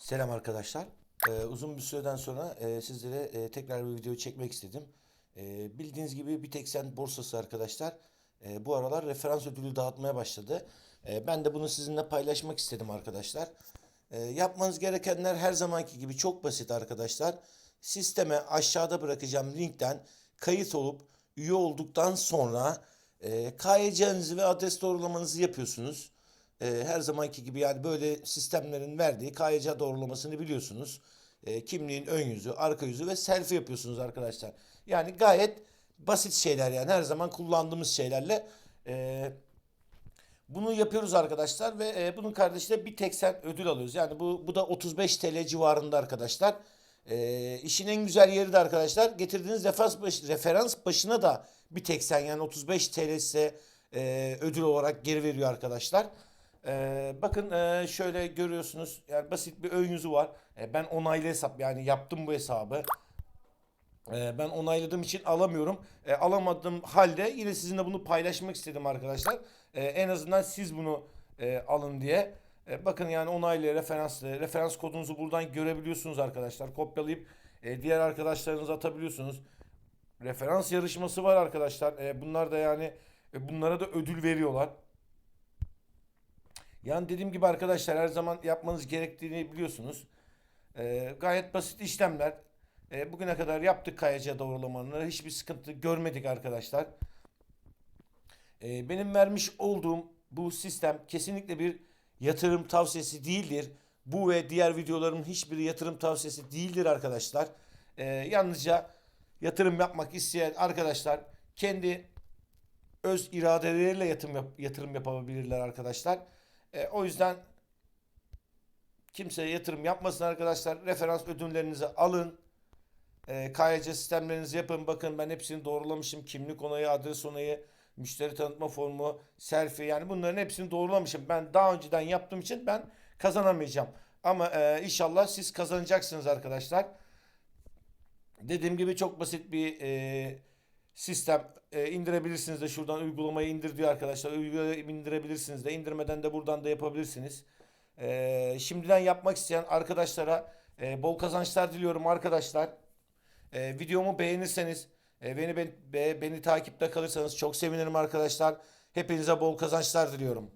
Selam arkadaşlar. Ee, uzun bir süreden sonra e, sizlere e, tekrar bir video çekmek istedim. E, bildiğiniz gibi sen borsası arkadaşlar e, bu aralar referans ödülü dağıtmaya başladı. E, ben de bunu sizinle paylaşmak istedim arkadaşlar. E, yapmanız gerekenler her zamanki gibi çok basit arkadaşlar. Sisteme aşağıda bırakacağım linkten kayıt olup üye olduktan sonra e, KYC'nizi ve adres doğrulamanızı yapıyorsunuz. E, her zamanki gibi yani böyle sistemlerin verdiği KYC doğrulamasını biliyorsunuz. E, kimliğin ön yüzü, arka yüzü ve selfie yapıyorsunuz arkadaşlar. Yani gayet basit şeyler yani her zaman kullandığımız şeylerle e, bunu yapıyoruz arkadaşlar ve e, bunun kardeşi de bir tek sen ödül alıyoruz. Yani bu bu da 35 TL civarında arkadaşlar. E, işin en güzel yeri de arkadaşlar getirdiğiniz referans, baş- referans başına da bir tek sen yani 35 TL size e, ödül olarak geri veriyor arkadaşlar. E, bakın e, şöyle görüyorsunuz yani basit bir ön yüzü var. E, ben onaylı hesap yani yaptım bu hesabı. Ee, ben onayladığım için alamıyorum. Ee, alamadığım halde yine sizinle bunu paylaşmak istedim arkadaşlar. Ee, en azından siz bunu e, alın diye. Ee, bakın yani onaylı referanslı referans kodunuzu buradan görebiliyorsunuz arkadaşlar. Kopyalayıp e, diğer arkadaşlarınıza atabiliyorsunuz. Referans yarışması var arkadaşlar. Ee, bunlar da yani e, bunlara da ödül veriyorlar. Yani dediğim gibi arkadaşlar her zaman yapmanız gerektiğini biliyorsunuz. Ee, gayet basit işlemler. Ee, bugüne kadar yaptık KYC doğrulamalarını. Hiçbir sıkıntı görmedik arkadaşlar. Ee, benim vermiş olduğum bu sistem kesinlikle bir yatırım tavsiyesi değildir. Bu ve diğer videolarımın hiçbiri yatırım tavsiyesi değildir arkadaşlar. Ee, yalnızca yatırım yapmak isteyen arkadaşlar kendi öz iradeleriyle yatırım, yap- yatırım yapabilirler arkadaşlar. Ee, o yüzden kimseye yatırım yapmasın arkadaşlar. Referans ödüllerinizi alın. E, KYC sistemlerinizi yapın. Bakın ben hepsini doğrulamışım. Kimlik onayı, adres onayı, müşteri tanıtma formu, selfie yani bunların hepsini doğrulamışım. Ben daha önceden yaptığım için ben kazanamayacağım. Ama e, inşallah siz kazanacaksınız arkadaşlar. Dediğim gibi çok basit bir e, sistem E, indirebilirsiniz de şuradan uygulamayı indir diyor arkadaşlar. Uygulamayı indirebilirsiniz de indirmeden de buradan da yapabilirsiniz. E, şimdiden yapmak isteyen arkadaşlara e, bol kazançlar diliyorum arkadaşlar. E, videomu beğenirseniz e, beni, beni, be- beni takipte kalırsanız çok sevinirim arkadaşlar. Hepinize bol kazançlar diliyorum.